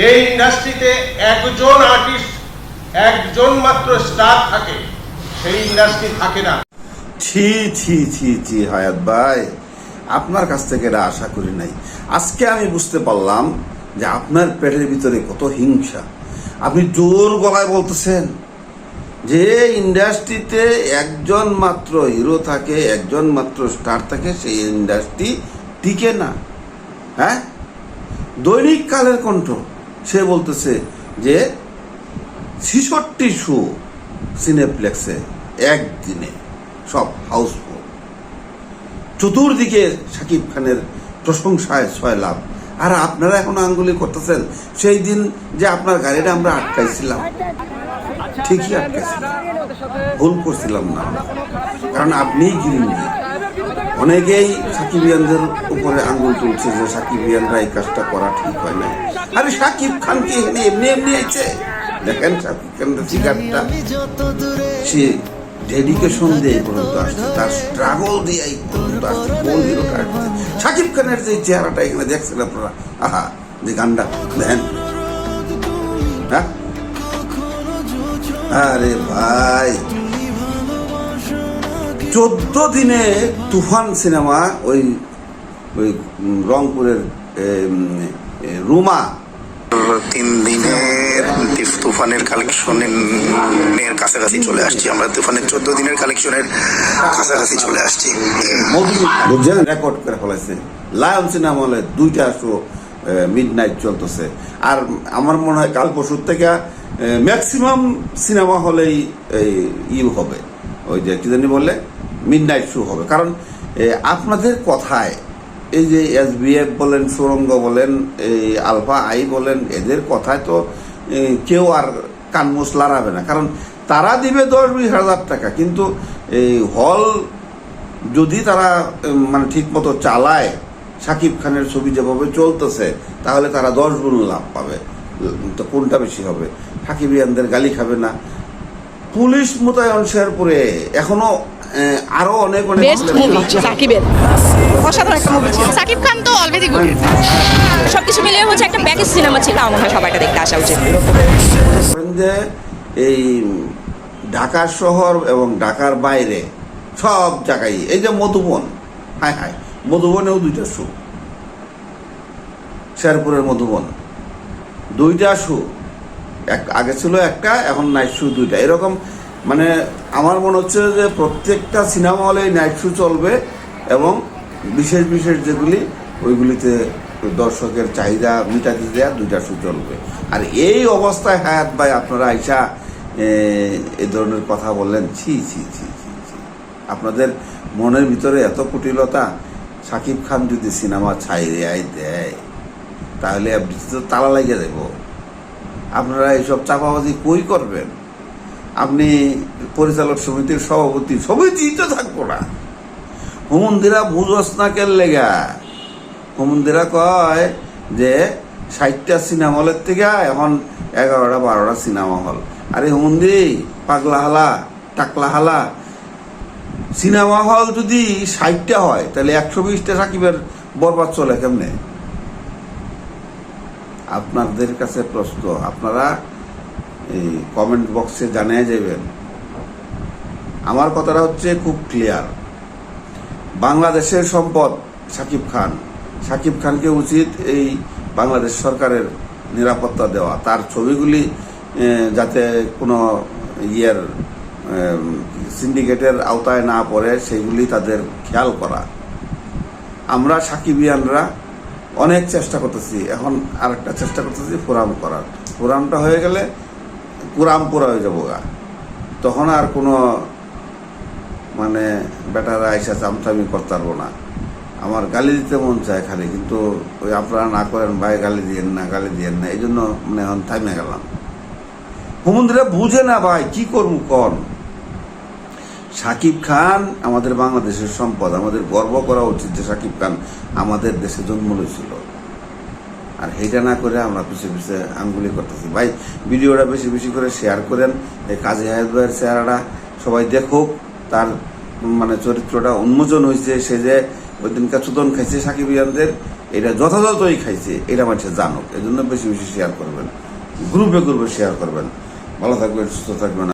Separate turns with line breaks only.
যে ইন্ডাস্ট্রিতে একজন আর্টিস্ট একজন মাত্র স্টার থাকে, সেই ইন্ডাস্ট্রি থাকে না।
ছি ছি ছি ছি, হায়াত ভাই, আপনার কাছ থেকে এটা আশা করি নাই। আজকে আমি বুঝতে পারলাম যে আপনার পেটের ভিতরে কত হিংসা। আপনি জোর গলায় বলতেছেন যে ইন্ডাস্ট্রিতে একজন মাত্র হিরো থাকে, একজন মাত্র স্টার থাকে, সেই ইন্ডাস্ট্রি টিকে না। হ্যাঁ? দৈনিক কালের কণ্ঠ। সে বলতেছে যে ছিষট্টি শো সিনেপ্লেক্সে একদিনে সব হাউসফুল। চতুর্দিকে শাকিব খানের প্রশংসায় ছয় লাভ। আর আপনারা এখন আঙ্গুলি করতেছেন সেই দিন যে আপনার গাড়িটা আমরা আটকাইছিলাম। ঠিকই আটকাইছিলাম। ভুল করছিলাম না কারণ আপনিই গিরিঙ্গি অনেকেই সাকিবিয়ানদের উপরে আঙ্গুল তুলছে যে সাকিবিয়ানরা এই কাজটা করা ঠিক হয় না আরে সাকিব খান কি এখানে এমনি এমনি আইছে? দেখেন সাকিব খানের ফিগারটা সে ডেডিকেশন দিয়ে এই পর্যন্ত আসছে, তার স্ট্রাগল দিয়ে এই পর্যন্ত আসছে কোন হিরোটা সাকিব খানের যে চেহারাটা এখানে দেখছেন আপনারা, আহা, যে গানটা, দেখেন। হ্যাঁ? আরে ভাই চোদ্দ দিনে তুফান সিনেমা ওই ওই রংপুরের রুমা।
তিন দিনের তুফানের কালেকশনের কাছাকাছি চলে আসছি আমরা। তুফানের চোদ্দ দিনের কালেকশনের কাছাকাছি চলে আসছি।
বুঝছেন? রেকর্ড করে ফেলাইছে। লায়ন সিনেমা হলে দুইটা শো মিড নাইট চলতেছে। আর আমার মনে হয় কাল পরশুর থেকে ম্যাক্সিমাম সিনেমা হলেই এই ই হবে। ওই যে কি জানি বললে? মিড নাইট শো হবে। কারণ আপনাদের কথায় এই যে এস বলেন সুরঙ্গ বলেন এই আলফা আই বলেন এদের কথায় তো কেউ আর কানমুস লড়াবে না। কারণ তারা দিবে দশ বিশ হাজার টাকা কিন্তু এই হল যদি তারা মানে ঠিক মতো চালায় সাকিব খানের ছবি যেভাবে চলতেছে তাহলে তারা দশ গুণ লাভ পাবে। তো কোনটা বেশি হবে? সাকিবিয়ানদের গালি খাবে না। পুলিশ মোতায়েন শেরপুরে এখনও আহ, আরও অনেক অনেক
বেস্ট মুভি সাকিবের। অসাধারণ একটা মুভি ছিল। সাকিব খান তো অলরেডি গুড সবকিছু মিলিয়ে হচ্ছে একটা প্যাকেজ সিনেমা ছিল আমার মনে হয় সবাইটা দেখতে আসা উচিত।
এই ঢাকা শহর এবং ঢাকার বাইরে সব জায়গায়। এই যে মধুবন হায় হায় মধুবনেও দুইটা শো শেরপুরের মধুবন দুইটা শো এক আগে ছিল একটা এখন নাইট শো দুইটা। এরকম মানে আমার মনে হচ্ছে যে প্রত্যেকটা সিনেমা হলে নাইট শো চলবে এবং বিশেষ বিশেষ যেগুলি ওইগুলিতে দর্শকের চাহিদা মিটাতে দেওয়া দুইটা শো চলবে। আর এই অবস্থায় হায়াত ভাই আপনারা আইসা এ, ধরনের কথা বললেন ছি ছি ছি ছি ছি। আপনাদের মনের ভিতরে এত কুটিলতা সাকিব খান যদি সিনেমা ছাইরে আই দেয় তাহলে আপনি তো তালা লেগে দেব। আপনারা এইসব চাপাবাজি কই করবেন? আপনি পরিচালক সমিতির সভাপতি সমিতিই তো থাকব না। হুমন্দিরা বুঝস না কেন লেগা। হুমন্দিরা কয় যে, ষাটটা সিনেমা হলের থেকে এখন এগারোটা, বারোটা সিনেমা হল। আরে হুমন্দি পাগলা হালা, টাকলা হালা। সিনেমা হল যদি ষাটটা হয়, তাহলে একশো বিশটা সাকিবের বরবাদ চলে কেমনে? আপনাদের কাছে প্রশ্ন, আপনারা এই কমেন্ট বক্সে জানিয়ে যাবেন। আমার কথাটা হচ্ছে খুব ক্লিয়ার বাংলাদেশের সম্পদ, সাকিব খান। সাকিব খানকে উচিত এই বাংলাদেশ সরকারের নিরাপত্তা দেওয়া। তার ছবিগুলি যাতে কোনো ইয়ের সিন্ডিকেটের আওতায় না পড়ে সেগুলি তাদের খেয়াল করা। আমরা সাকিবিয়ানরা অনেক চেষ্টা করতেছি। এখন আরেকটা চেষ্টা করতেছি, ফোরাম করার। ফোরামটা হয়ে গেলে পুরাম পুরা হয়ে যাব গা। তখন আর কোনো মানে বেটারা আইসা চামচামি করতে পারব না। আমার গালি দিতে মন চায় খালি, কিন্তু ওই আপনারা না করেন, ভাই গালি দিয়েন না, গালি দিয়েন না এই জন্য মানে এখন থামে গেলাম। হুমন্দিরা বুঝে না ভাই, কি করব কন? সাকিব খান আমাদের বাংলাদেশের সম্পদ, আমাদের গর্ব করা উচিত যে সাকিব খান আমাদের দেশে জন্ম লইছিল আর সেইটা না করে আমরা পিছিয়ে পিছিয়ে আঙ্গুলি করতেছি। ভাই, ভিডিওটা বেশি বেশি করে শেয়ার করেন, এই কাজী হায়াত ভাইয়ের চেহারাটা সবাই দেখুক, তার মানে চরিত্রটা উন্মোচন হয়েছে সে যে ওই দিনকার চুদন খাইছে সাকিব ইয়ানদের, এটা যথাযথই খাইছে, এটা মানুষের জানুক। এই জন্য বেশি বেশি শেয়ার করবেন গ্রুপে গ্রুপে শেয়ার করবেন। ভালো থাকবেন, সুস্থ থাকবেন।